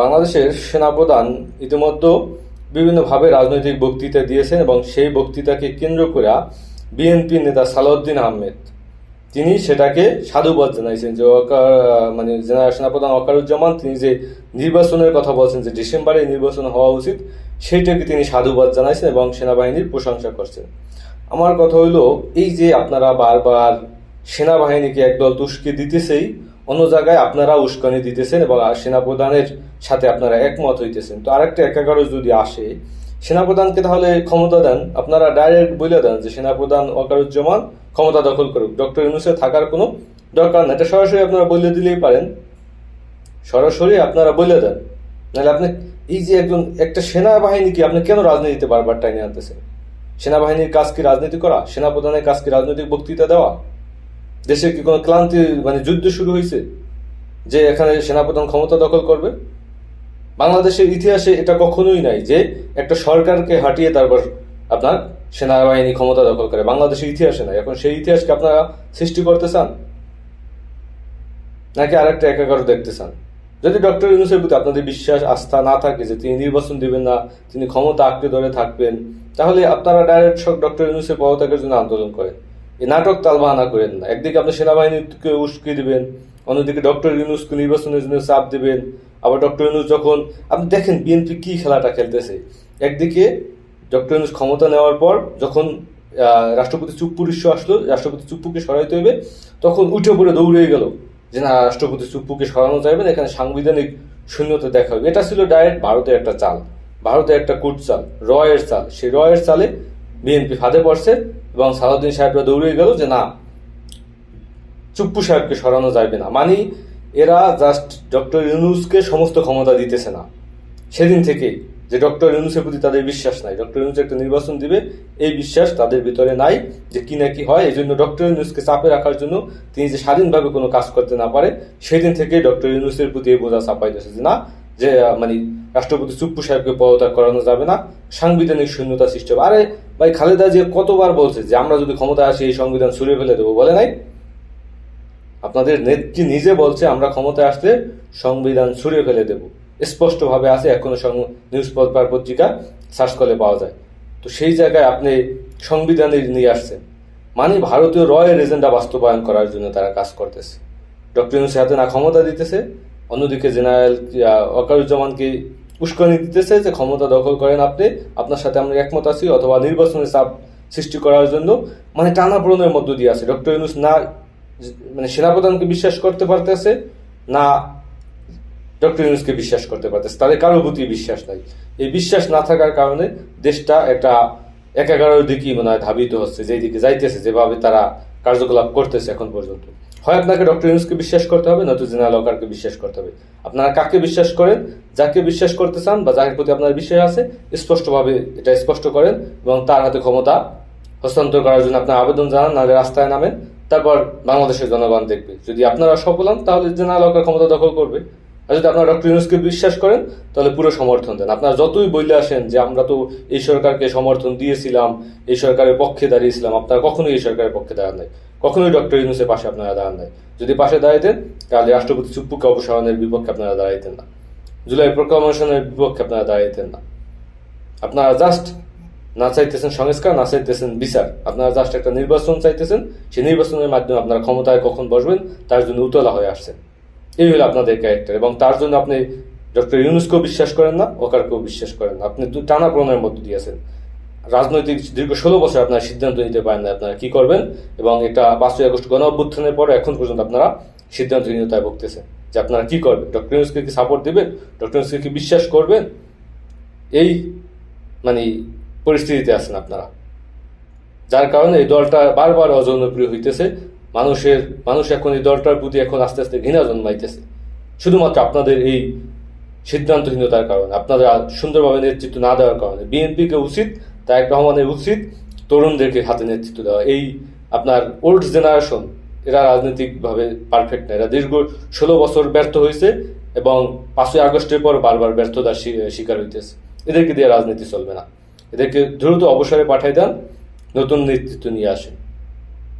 বাংলাদেশের সেনাপ্রধান ইতিমধ্যে বিভিন্নভাবে রাজনৈতিক বক্তৃতা দিয়েছেন এবং সেই বক্তৃতাকে কেন্দ্র করে বিএনপি নেতা সালাউদ্দিন আহমেদ, তিনি সেটাকে সাধুবাদ জানাইছেন যে মানে জেনারেল সেনাপ্রধান অকারুজ্জামান, তিনি যে নির্বাচনের কথা বলছেন, যে ডিসেম্বরে নির্বাচন হওয়া উচিত সেইটাকে তিনি সাধুবাদ জানাইছেন এবং সেনাবাহিনীর প্রশংসা করছেন। আমার কথা হইল, এই যে আপনারা বারবার সেনাবাহিনীকে একদল তুস্কি দিতেছেই অন্য জায়গায় আপনারা উস্কানি দিতেছেন এবং সেনাপ্রধানের সাথে আপনারা একমত হইতেছেন। তো আরেকটা একাগারও যদি আসে, সেনাপ্রধানকে তাহলে ক্ষমতা দেন। আপনারা ডাইরেক্ট বলে দেন যে সেনাপ্রধান ওয়াকারুজ্জামান ক্ষমতা দখল করুক। ডক্টর ইউনুসের থাকার কোনো দরকার না এটা সরাসরি আপনারা বলে দিলেই পারেন। সরাসরি আপনারা বলে দেন। নাহলে আপনি এই যে একজন, একটা সেনাবাহিনীকে আপনি কেন রাজনীতিতে বারবার টাইনে আনতেছেন? সেনাবাহিনীর কাজ কি রাজনীতি করা? সেনাপ্রধানের কাজ কি রাজনৈতিক বক্তৃতা দেওয়া? দেশে কি কোনো ক্লান্তি মানে যুদ্ধ শুরু হয়েছে যে এখানে সেনাপ্রধান ক্ষমতা দখল করবে? বাংলাদেশের ইতিহাসে এটা কখনোই নাই যে একটা সরকারকে হাঁটিয়ে তারপর আপনার সেনাবাহিনী ক্ষমতা দখল করে। বাংলাদেশের ইতিহাসে নাই। এখন সেই ইতিহাসকে আপনারা সৃষ্টি করতে চান? নাকি আরেকটা একাকার দেখতে চান? যদি ডক্টর ইউনুসের প্রতি আপনাদের বিশ্বাস, আস্থা না থাকে যে তিনি নির্বাচন দিবেন না, তিনি ক্ষমতা আঁকড়ে ধরে থাকবেন, তাহলে আপনারা ডাইরেক্ট সব ডক্টর ইউনুসের পদত্যাগের জন্য আন্দোলন করেন। এই নাটক তালবাহানা করেন না। একদিকে আপনি সেনাবাহিনীকে উস্কে দিবেন, অন্যদিকে ডক্টর ইউনুসকে নির্বাচনের জন্য চাপ দিবেন। আবার ডক্টর ইউনুস যখন আপনি দেখেন বিএনপি কি খেলাটা খেলতেছে। একদিকে ডক্টর ইউনুস ক্ষমতা নেওয়ার পর যখন রাষ্ট্রপতি চুপ্পুর ইস্যু আসলো, রাষ্ট্রপতি চুপ্পুকে সরাইতে হবে, তখন উঠে পড়ে দৌড়ে গেল যে না, রাষ্ট্রপতি চুপ্পুকে সরানো যাবে না, এখানে সাংবিধানিক শূন্যতা দেখা হবে। এটা ছিল ডাইরেক্ট ভারতের একটা চাল, ভারতের একটা কুট চাল, রয়ের চাল। সেই রয়ের চালে বিএনপি ফাঁদে পড়ছে। এবং সালাউদ্দিন সাহেবরা দৌড়ে গেল যে না, চুপ্পু সাহেবকে সরানো যাবে না। মানে এরা জাস্ট ডক্টর ইউনুসকে সমস্ত ক্ষমতা দিতেছে না। সেদিন থেকেই যে ডক্টর ইউনুসের প্রতি তাদের বিশ্বাস নাই। ডক্টর ইউনুস একটা নির্বাচন দিবে, এই বিশ্বাস তাদের ভিতরে নাই যে কি না কি হয়। এই জন্য ডক্টর ইউনুসকে চাপে রাখার জন্য তিনি যে স্বাধীনভাবে কোনো কাজ করতে না পারে, সেদিন থেকে ডক্টর ইউনুসের প্রতি এই বোঝা চাপাইতেছে যে না, যে মানে রাষ্ট্রপতি চুপ্পু সাহেবকে পদত্যাগ করানো যাবে না সাংবিধানিক শূন্যতা সৃষ্টি হবে। আরে ভাই খালেদা যে কতবার বলছে যে আমরা যদি ক্ষমতা আসি এই সংবিধান ছুড়ে ফেলে দেবো? বলে নাই? আপনাদের নেত্রী নিজে বলছে আমরা ক্ষমতায় আসলে সংবিধান ছুঁড়ে ফেলে দেব। স্পষ্টভাবে আছে এখনও নিউজ পেপার পত্রিকা সার্চ করলে পাওয়া যায়। তো সেই জায়গায় আপনি সংবিধানে নিয়ে আসছেন। মানে ভারতীয় রয়ের এজেন্ডা বাস্তবায়ন করার জন্য তারা কাজ করতেছে। ডক্টর ইউনুস হাতে না ক্ষমতা দিতেছে অন্যদিকে জেনারেল আহ, ওয়াকারুজ্জামানকে উস্কানি দিতেছে যে ক্ষমতা দখল করেন আপনি, আপনার সাথে আমরা একমত আছি, অথবা নির্বাচনের চাপ সৃষ্টি করার জন্য মানে টানাপোড়নের মধ্য দিয়ে আছে। ডক্টর ইউনুস না মানে সেনাপ্রধানকে বিশ্বাস করতে পারতেছে, না ডক্টর ইউনুসকে বিশ্বাস করতে পারতেছে। তাদের কারোর প্রতি বিশ্বাস নাই। এই বিশ্বাস না থাকার কারণে দেশটা একটা এক এগারোর দিকেই মনে হয় ধাবিত হচ্ছে যেই দিকে যাইতেছে, যেভাবে তারা কার্যকলাপ করতেছে এখন পর্যন্ত। হয় আপনাকে ডক্টর ইউনুসকে বিশ্বাস করতে হবে নয়তো জেনারেল ওয়াকারকে বিশ্বাস করতে হবে। আপনারা কাকে বিশ্বাস করেন, যাকে বিশ্বাস করতে চান বা যার প্রতি আপনার বিশ্বাস আছে, স্পষ্টভাবে এটা স্পষ্ট করেন এবং তার হাতে ক্ষমতা হস্তান্তর করার জন্য আপনার আবেদন জানান, নাহলে রাস্তায় নামেন। তারপর বাংলাদেশের জনগণ দেখবে। যদি আপনারা সফল হন, তাহলে জেনারেল ওয়াকার ক্ষমতা দখল করবে। আর যদি আপনারা ডক্টর ইউনুসকে বিশ্বাস করেন, তাহলে পুরো সমর্থন দেন। আপনারা যতই বললে আসেন যে আমরা তো এই সরকারকে সমর্থন দিয়েছিলাম, এই সরকারের পক্ষে দাঁড়িয়েছিলাম, আপনারা কখনোই এই সরকারের পক্ষে দাঁড়ান নাই। কখনোই ডক্টর ইউনুসের পাশে আপনারা দাঁড়ান নাই। যদি পাশে দাঁড়াইতেন, তাহলে রাষ্ট্রপতি চুপ্পুকে অপসারণের বিপক্ষে আপনারা দাঁড়াইতেন না। জুলাই প্রোক্লামেশনের বিপক্ষে আপনারা দাঁড়াইতেন না। আপনারা জাস্ট না চাইতেছেন সংস্কার, না চাইতেছেন বিচার। আপনারা জাস্ট একটা নির্বাচন চাইতেছেন, সেই নির্বাচনের মাধ্যমে আপনারা ক্ষমতায় কখন বসবেন, তার জন্য উতলা হয়ে আসছেন। এই হলো আপনাদের ক্যারেক্টার এবং তার জন্য আপনি ডক্টর ইউনুসকেও বিশ্বাস করেন না, ওকারকেও বিশ্বাস করেন না। আপনি টানা প্রণয়ের মধ্যে দিয়েছেন রাজনৈতিক দীর্ঘ ষোলো বছর আপনারা সিদ্ধান্ত নিতে পারেন না আপনারা কি করবেন, এবং এটা পাঁচই আগস্ট গণ অভ্যুত্থানের পরে এখন পর্যন্ত আপনারা সিদ্ধান্তহীনতায় ভুগতেছেন যে আপনারা কি করবেন। ডক্টর ইউনুসকে কি সাপোর্ট দেবেন? ডক্টর ইউনুসকে কি বিশ্বাস করবেন? এই মানে পরিস্থিতিতে আছেন আপনারা। যার কারণে এই দলটা বারবার অজনপ্রিয় হইতেছে। মানুষের, মানুষ এখন এই দলটার প্রতি এখন আস্তে আস্তে ঘৃণা জন্মাইতেছে। শুধুমাত্র আপনাদের এই সিদ্ধান্তহীনতার কারণে, আপনারা সুন্দরভাবে নেতৃত্ব না দেওয়ার কারণে, বিএনপিকে উচিত তারেক রহমানের উচিত তরুণদেরকে হাতে নেতৃত্ব দেওয়া। এই আপনার ওল্ড জেনারেশন এরা রাজনৈতিকভাবে পারফেক্ট না। এরা দীর্ঘ ষোলো বছর ব্যর্থ হয়েছে এবং পাঁচই আগস্টের পর বারবার ব্যর্থতার শিকার হইতেছে। এদেরকে দিয়ে রাজনীতি চলবে না। এদেরকে দ্রুত অবসরে পাঠাই দেন, নতুন নেতৃত্ব নিয়ে আসেন।